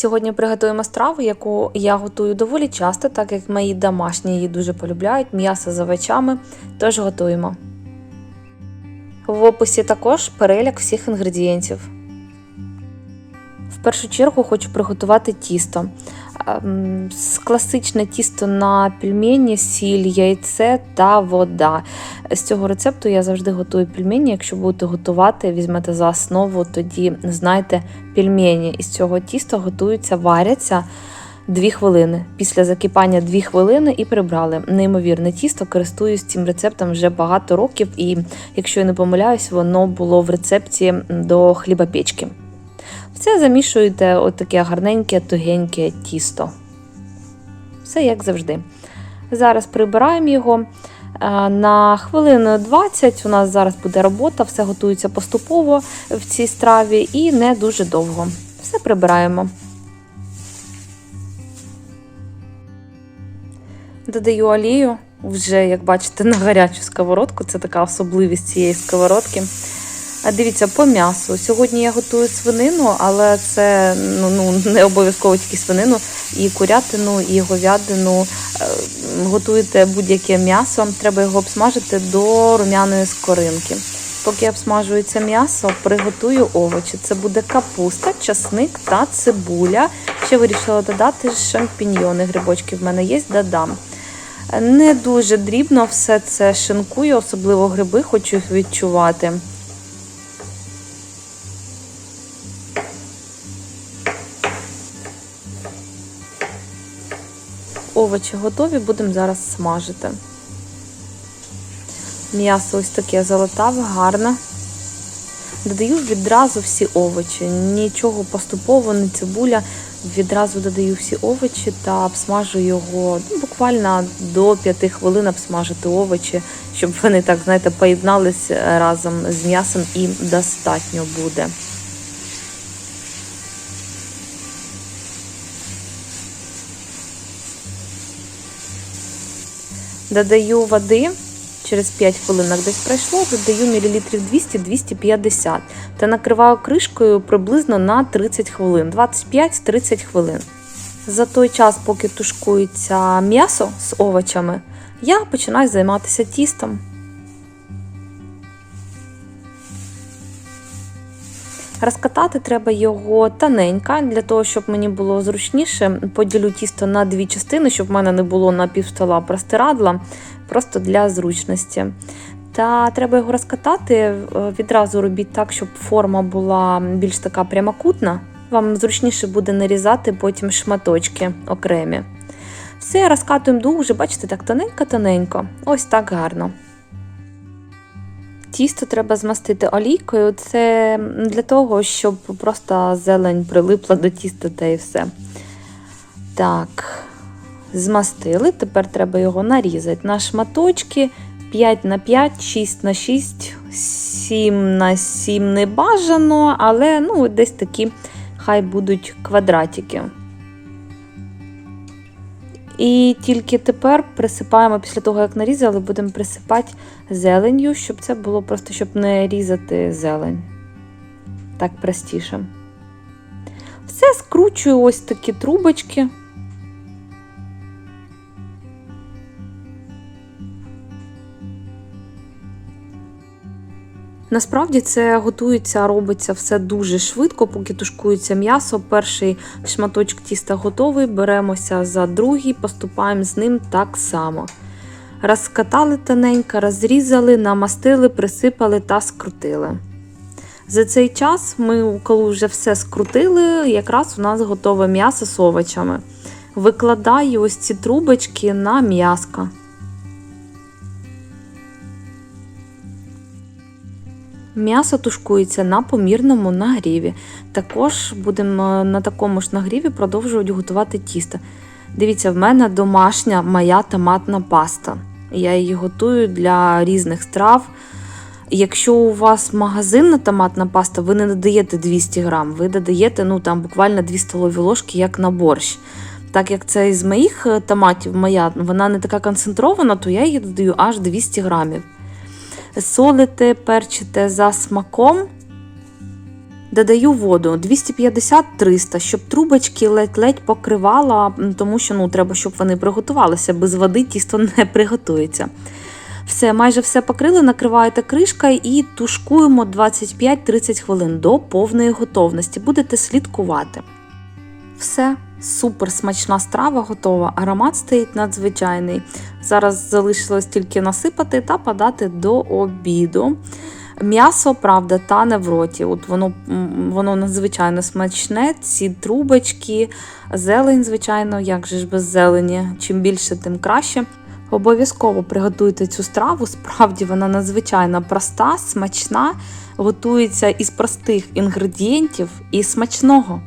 Сьогодні приготуємо страву, яку я готую доволі часто, так як мої домашні її дуже полюбляють, м'ясо з овочами, тож готуємо. В описі також переляк всіх інгредієнтів. В першу чергу хочу приготувати тісто. Ем, Класичне тісто на пельмені, сіль, яйце та вода. З цього рецепту я завжди готую пельмені. Якщо будете готувати, візьмете за основу, тоді знайте пельмені. Із цього тіста готуються, варяться 2 хвилини. Після закипання 2 хвилини і прибрали. Неймовірне тісто, користуюсь цим рецептом вже багато років, і якщо я не помиляюсь, воно було в рецепті до хлібопечки. Все замішуєте от таке гарненьке, тугеньке тісто. Все як завжди. Зараз прибираємо його. Е, На хвилину 20 у нас зараз буде робота, все готується поступово в цій страві і не дуже довго. Все прибираємо. Додаю олію, вже, як бачите, на гарячу сковородку. Це така особливість цієї сковородки. Дивіться, по м'ясу. Сьогодні я готую свинину, але це ну, ну, не обов'язково тільки свинину, і курятину, і говядину. Е, Готуєте будь-яке м'ясо, треба його обсмажити до рум'яної скоринки. Поки обсмажується м'ясо, приготую овочі. Це буде капуста, часник та цибуля. Ще вирішила додати шампіньйони, грибочки в мене є, додам. Не дуже дрібно все це шинкую, особливо гриби, хочу їх відчувати. Овочі готові, будемо зараз смажити. М'ясо ось таке золотаве, гарне. Додаю відразу всі овочі, нічого поступово, не цибуля. Відразу додаю всі овочі та обсмажу його ну, буквально до 5 хвилин обсмажити овочі, щоб вони так, знаєте, поєднались разом з м'ясом і достатньо буде. Додаю води. Через 5 хвилинок десь пройшло, додаю мілілітрів 200-250 та накриваю кришкою приблизно на 30 хвилин, 25-30 хвилин. За той час, поки тушкується м'ясо з овочами, я починаю займатися тістом. Розкатати треба його тоненько, для того, щоб мені було зручніше. Поділю тісто на дві частини, щоб в мене не було на півстола простирадла, просто для зручності. Та треба його розкатати. е, Відразу робіть так, щоб форма була більш така прямокутна. Вам зручніше буде нарізати потім шматочки окремі. Все, розкатуємо дуже, бачите, так тоненько-тоненько. Ось так гарно. Тісто треба змастити олійкою. Це для того, щоб просто зелень прилипла до тіста та і все. Так, змастили. Тепер треба його нарізати на шматочки 5 на 5, 6 на 6, 7 на 7 не бажано, але ну, десь такі хай будуть квадратики. І тільки тепер присипаємо, після того, як нарізали, будемо присипати зеленью, щоб це було просто, щоб не різати зелень. Так простіше. Все скручую ось такі трубочки. Насправді це готується, робиться все дуже швидко, поки тушкується м'ясо. Перший шматочок тіста готовий, беремося за другий, поступаємо з ним так само. Розкатали тоненько, розрізали, намастили, присипали та скрутили. За цей час ми, коли вже все скрутили, якраз у нас готове м'ясо з овочами. Викладаю ось ці трубочки на м'яско. М'ясо тушкується на помірному нагріві. Також будемо на такому ж нагріві продовжувати готувати тісто. Дивіться, в мене домашня моя томатна паста. Я її готую для різних страв. Якщо у вас магазинна томатна паста, ви не додаєте 200 грам, ви додаєте ну, там, буквально 2 столові ложки, як на борщ. Так як це із моїх е, томатів, моя, вона не така концентрована, то я її додаю аж 200 грамів солите, перчите за смаком. Додаю воду 250-300, щоб трубочки ледь-ледь покривала, тому що ну, треба, щоб вони приготувалися. Без води тісто не приготується. Все, майже все покрили, накриваєте кришкою і тушкуємо 25-30 хвилин до повної готовності. Будете слідкувати. Все, супер смачна страва готова. Аромат стоїть надзвичайний. Зараз залишилось тільки насипати та подати до обіду. М'ясо, правда, тане в роті. От воно, воно надзвичайно смачне. Ці трубочки, зелень, звичайно, як же ж без зелені. Чим більше, тим краще. Обов'язково приготуйте цю страву. Справді вона надзвичайно проста, смачна, готується із простих інгредієнтів і смачного.